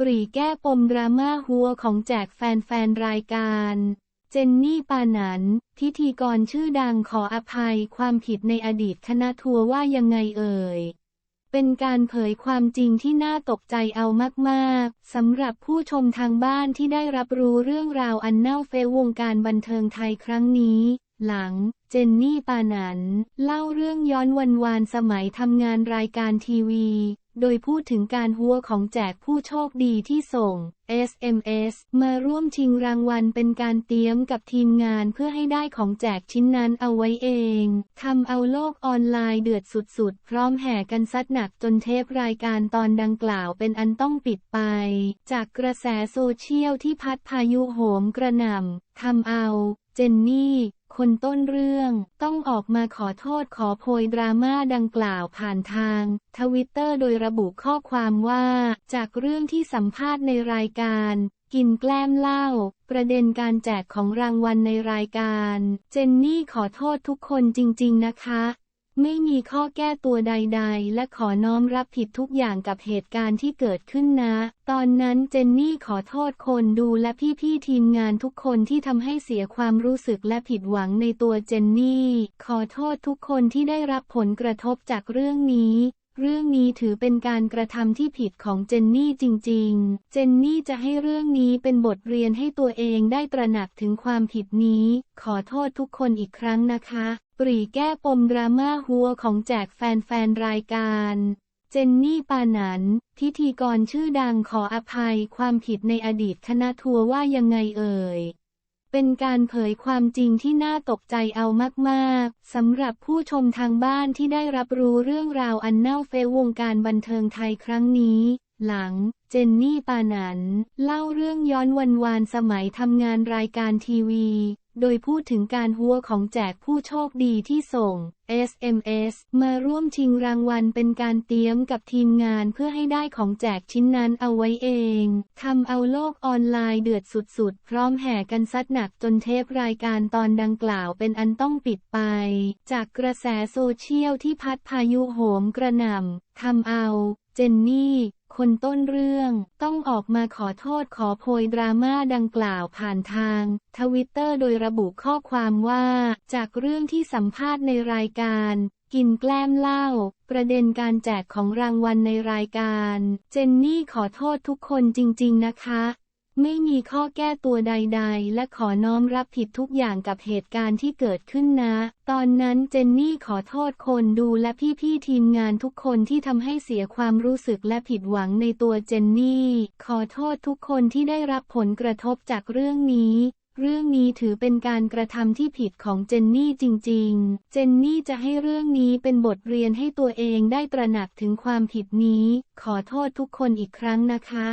ปรีแก้ปมดราม่าหัวของแจกแฟนๆรายการ เจนนี่ปานันพิธีกรชื่อดังขออภัยความผิดในอดีตคณะทัวร์ว่ายังไงเอ่ย เป็นการเผยความจริงที่น่าตกใจเอามากๆสำหรับผู้ชมทางบ้านที่ได้รับรู้เรื่องราวอันเน่าเฟะวงการบันเทิงไทยครั้งนี้ หลัง เจนนี่ปานันเล่าเรื่องย้อนวันวานสมัยทำงานรายการทีวี โดยพูดถึงการหัวของแจกผู้โชคดีที่ส่ง SMS มาร่วมชิงรางวัลเป็นการเตรียมกับทีมงานเพื่อให้ได้ของแจกชิ้นนั้นเอาไว้เอง ทำเอาโลกออนไลน์เดือดสุดๆ พร้อมแห่กันซัดหนักจนเทปรายการตอนดังกล่าวเป็นอันต้องปิดไป จากกระแสโซเชียลที่พัดพายุโหมกระหน่ำทำเอา เจนนี่ คนต้นเรื่อง ต้องออกมาขอโทษขอโพยดราม่าดังกล่าวผ่านทางทวิตเตอร์โดยระบุข้อความว่า จากเรื่องที่สัมภาษณ์ในรายการ กินแกล้มเหล้าประเด็นการแจกของรางวัลในรายการ เจนนี่ขอโทษทุกคนจริง ๆ นะคะ ไม่มีข้อแก้ตัวใด ๆ และขอน้อมรับผิดทุกอย่างกับเหตุการณ์ที่เกิดขึ้นนะ ตอนนั้นเจนนี่ขอโทษคนดูและพี่ๆทีมงานทุกคนที่ทำให้เสียความรู้สึกและผิดหวังในตัวเจนนี่ ขอโทษทุกคนที่ได้รับผลกระทบจากเรื่องนี้ เรื่องนี้ถือเป็นการกระทำที่ผิดของเจนนี่จริง ๆ เจนนี่จะให้เรื่องนี้เป็นบทเรียนให้ตัวเองได้ตระหนักถึงความผิดนี้ ขอโทษทุกคนอีกครั้งนะคะ ปรีแก้ปมดราม่าหัวของแจกแฟนๆรายการเจนนี่ปานันพิธีกรชื่อดังขออภัยความผิดในอดีตคณะทัวร์ว่ายังไงเอ่ย เป็นการเผยความจริงที่น่าตกใจเอามากๆ สำหรับผู้ชมทางบ้านที่ได้รับรู้เรื่องราวอันเน่าเฟวงการบันเทิงไทยครั้งนี้ หลัง เจนนี่ปานัน เล่าเรื่องย้อนวันวานสมัยทำงานรายการทีวี โดยพูดถึงการหัวของแจกผู้โชคดีที่ส่ง SMS มาร่วมชิงรางวัลเป็นการเตรียมกับทีมงานเพื่อให้ได้ของแจกชิ้นนั้นเอาไว้เอง ทำเอาโลกออนไลน์เดือดสุดๆ พร้อมแห่กันซัดหนักจนเทปรายการตอนดังกล่าวเป็นอันต้องปิดไป จากกระแสโซเชียลที่พัดพายุโหมกระหน่ำทำเอา เจนนี่ คนต้นเรื่อง ต้องออกมาขอโทษขอโพยดราม่าดังกล่าวผ่านทางทวิตเตอร์โดยระบุข้อความว่า จากเรื่องที่สัมภาษณ์ในรายการ กินแกล้มเหล้าประเด็นการแจกของรางวัลในรายการ เจนนี่ขอโทษทุกคนจริง ๆ นะคะ ไม่มีข้อแก้ตัวใด ๆ และขอน้อมรับผิดทุกอย่างกับเหตุการณ์ที่เกิดขึ้นนะ ตอนนั้นเจนนี่ขอโทษคนดูและพี่ๆทีมงานทุกคนที่ทำให้เสียความรู้สึกและผิดหวังในตัวเจนนี่ ขอโทษทุกคนที่ได้รับผลกระทบจากเรื่องนี้เรื่องนี้ถือเป็นการกระทำที่ผิดของเจนนี่จริง ๆ เจนนี่จะให้เรื่องนี้เป็นบทเรียนให้ตัวเองได้ตระหนักถึงความผิดนี้ ขอโทษทุกคนอีกครั้งนะคะ